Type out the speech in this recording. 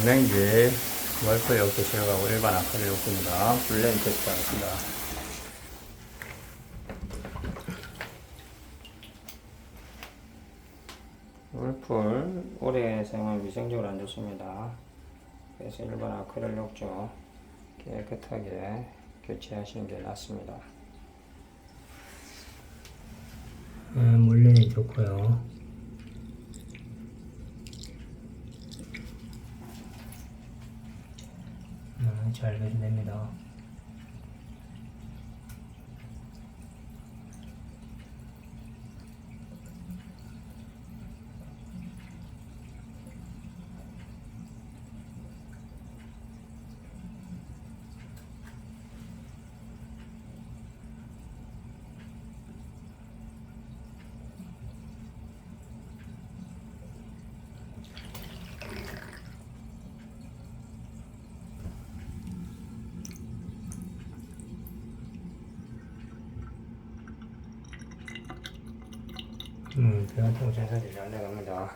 냉기 월프 욕도 제어하고 일반 아크릴 욕입니다. 블렌 테스트하겠습니다. 월풀 오래 사용하면 위생적으로 안 좋습니다. 그래서 일반 아크릴 욕조 깨끗하게 교체하시는 게 낫습니다. 음, 물린이 좋고요. 음, 잘 배수됩니다. 음, 배관 통증 사실 잘 나갑니다.